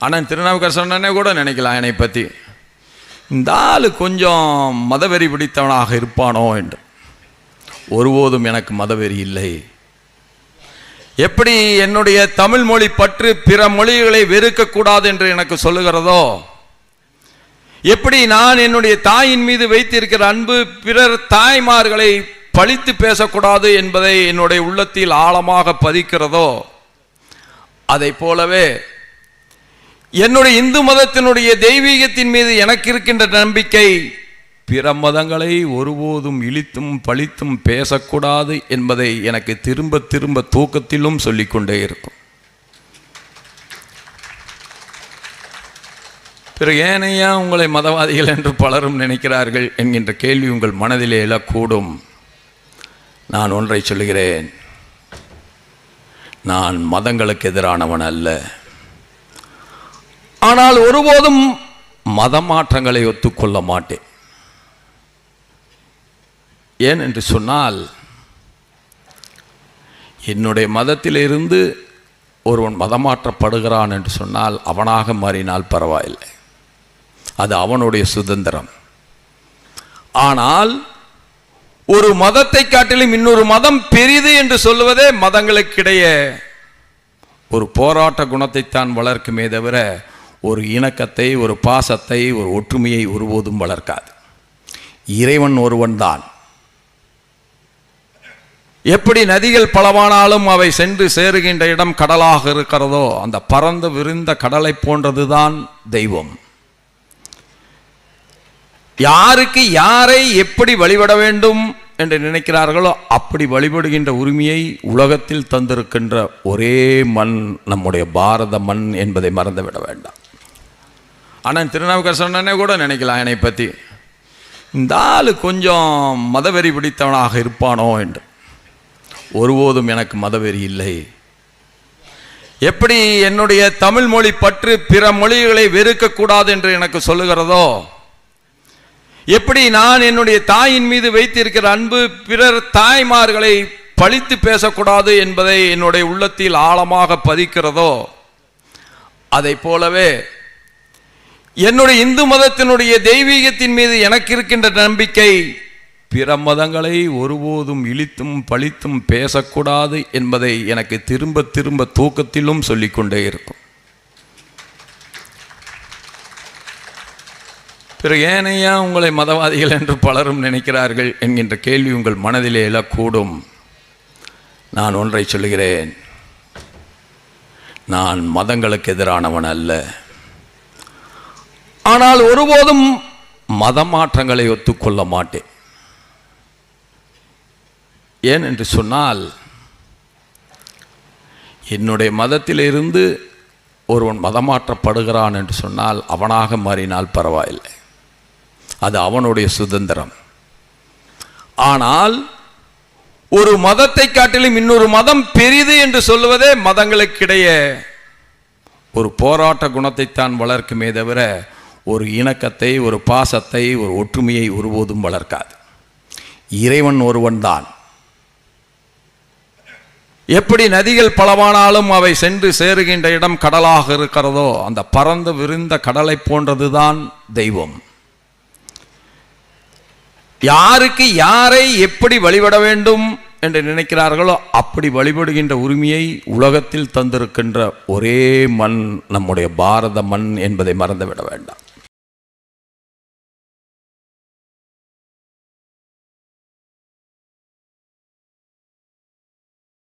ஆனால் திருநாவுக்கரசனே கூட நினைக்கலாம் என்னை பற்றி இந்த ஆள் கொஞ்சம் மதவெறி பிடித்தவனாக இருப்பானோ என்று. ஒருபோதும் எனக்கு மதவெறி இல்லை. எப்படி என்னுடைய தமிழ் மொழி பற்று பிற மொழிகளை வெறுக்கக்கூடாது என்று எனக்கு சொல்லுகிறதோ எப்படி நான் என்னுடைய தாயின் மீது வைத்திருக்கிற அன்பு பிறர் தாய்மார்களை பழித்து பேசக்கூடாது என்பதை என்னுடைய உள்ளத்தில் ஆழமாக பதிக்கிறதோ அதை போலவே என்னுடைய இந்து மதத்தினுடைய தெய்வீகத்தின் மீது எனக்கு இருக்கின்ற நம்பிக்கை பிற மதங்களை ஒருபோதும் இழித்தும் பழித்தும் பேசக்கூடாது என்பதை எனக்கு திரும்ப திரும்ப தூக்கத்திலும் சொல்லிக்கொண்டே இருக்கும். பிறகு ஏனையா உங்களை மதவாதிகள் என்று பலரும் நினைக்கிறார்கள் என்கின்ற கேள்வி உங்கள் மனதிலே எழக்கூடும். நான் ஒன்றை சொல்கிறேன் நான் மதங்களுக்கு எதிரானவன் அல்ல. ஆனால் ஒருபோதும் மத மாற்றங்களை ஒத்துக்கொள்ள மாட்டேன். ஏன் என்று சொன்னால் என்னுடைய மதத்திலிருந்து ஒருவன் மதமாற்றப்படுகிறான் என்று சொன்னால் அவனாக மாறினால் பரவாயில்லை. அது அவனுடைய சுதந்திரம். ஆனால் ஒரு மதத்தை காட்டிலும் இன்னொரு மதம் பெரிது என்று சொல்லுவதே மதங்களுக்கிடையே ஒரு போராட்ட குணத்தைத்தான் வளர்க்குமே தவிர ஒரு இணக்கத்தை ஒரு பாசத்தை ஒரு ஒற்றுமையை ஒருபோதும் வளர்க்காது. இறைவன் ஒருவன்தான் எப்படி நதிகள் பலவானாலும் அவை சென்று சேருகின்ற இடம் கடலாக இருக்கிறதோ அந்த பறந்து விரிந்த கடலை போன்றதுதான் தெய்வம். யாருக்கு யாரை எப்படி வழிபட வேண்டும் என்று நினைக்கிறார்களோ அப்படி வழிபடுகின்ற உரிமையை உலகத்தில் தந்திருக்கின்ற ஒரே மண் நம்முடைய பாரத மண் என்பதை மறந்துவிட வேண்டாம். ஆனால் திருநாவுக்கரசனே கூட நினைக்கலாம் என்னை பற்றி இந்த ஆள் கொஞ்சம் மதவெறி பிடித்தவனாக இருப்பானோ என்று. ஒருபோதும் எனக்கு மதவெறி இல்லை. எப்படி என்னுடைய தமிழ் மொழி பற்று பிற மொழிகளை வெறுக்கக்கூடாது என்று எனக்கு சொல்லுகிறதோ எப்படி நான் என்னுடைய தாயின் மீது வைத்திருக்கிற அன்பு பிறர் தாய்மார்களை பழித்து பேசக்கூடாது என்பதை என்னுடைய உள்ளத்தில் ஆழமாக பதிக்கிறதோ அதை போலவே என்னுடைய இந்து மதத்தினுடைய தெய்வீகத்தின் மீது எனக்கு இருக்கின்ற நம்பிக்கை பிற மதங்களை ஒருபோதும் இழித்தும் பழித்தும் பேசக்கூடாது என்பதை எனக்கு திரும்ப திரும்ப தூக்கத்திலும் சொல்லிக்கொண்டே இருக்கும். பிறகு ஏனையா உங்களை மதவாதிகள் என்று பலரும் நினைக்கிறார்கள் என்கின்ற கேள்வி உங்கள் மனதிலே எழக்கூடும். நான் ஒன்றை சொல்கிறேன் நான் மதங்களுக்கு எதிரானவன் அல்ல. ஆனால் ஒருபோதும் மத மாற்றங்களை ஒத்துக்கொள்ள மாட்டேன். ஏன் என்று சொன்னால் என்னுடைய மதத்திலிருந்து ஒருவன் மதமாற்றப்படுகிறான் என்று சொன்னால் அவனாக மாறினால் பரவாயில்லை. அது அவனுடைய சுதந்திரம். ஆனால் ஒரு மதத்தை காட்டிலும் இன்னொரு மதம் பெரிது என்று சொல்லுவதே மதங்களுக்கிடையே ஒரு போராட்ட குணத்தைத்தான் வளர்க்குமே தவிர ஒரு இணக்கத்தை ஒரு பாசத்தை ஒரு ஒற்றுமையை ஒருபோதும் வளர்க்காது. இறைவன் ஒருவன்தான். எப்படி நதிகள் பலவானாலும் அவை சென்று சேருகின்ற இடம் கடலாக இருக்கிறதோ அந்த பறந்து விரிந்த கடலை போன்றதுதான் தெய்வம். யாருக்கு யாரை எப்படி வழிபட வேண்டும் என்று நினைக்கிறார்களோ அப்படி வழிபடுகின்ற உரிமையை உலகத்தில் தந்திருக்கின்ற ஒரே மண் நம்முடைய பாரத மண் என்பதை மறந்துவிட வேண்டாம்.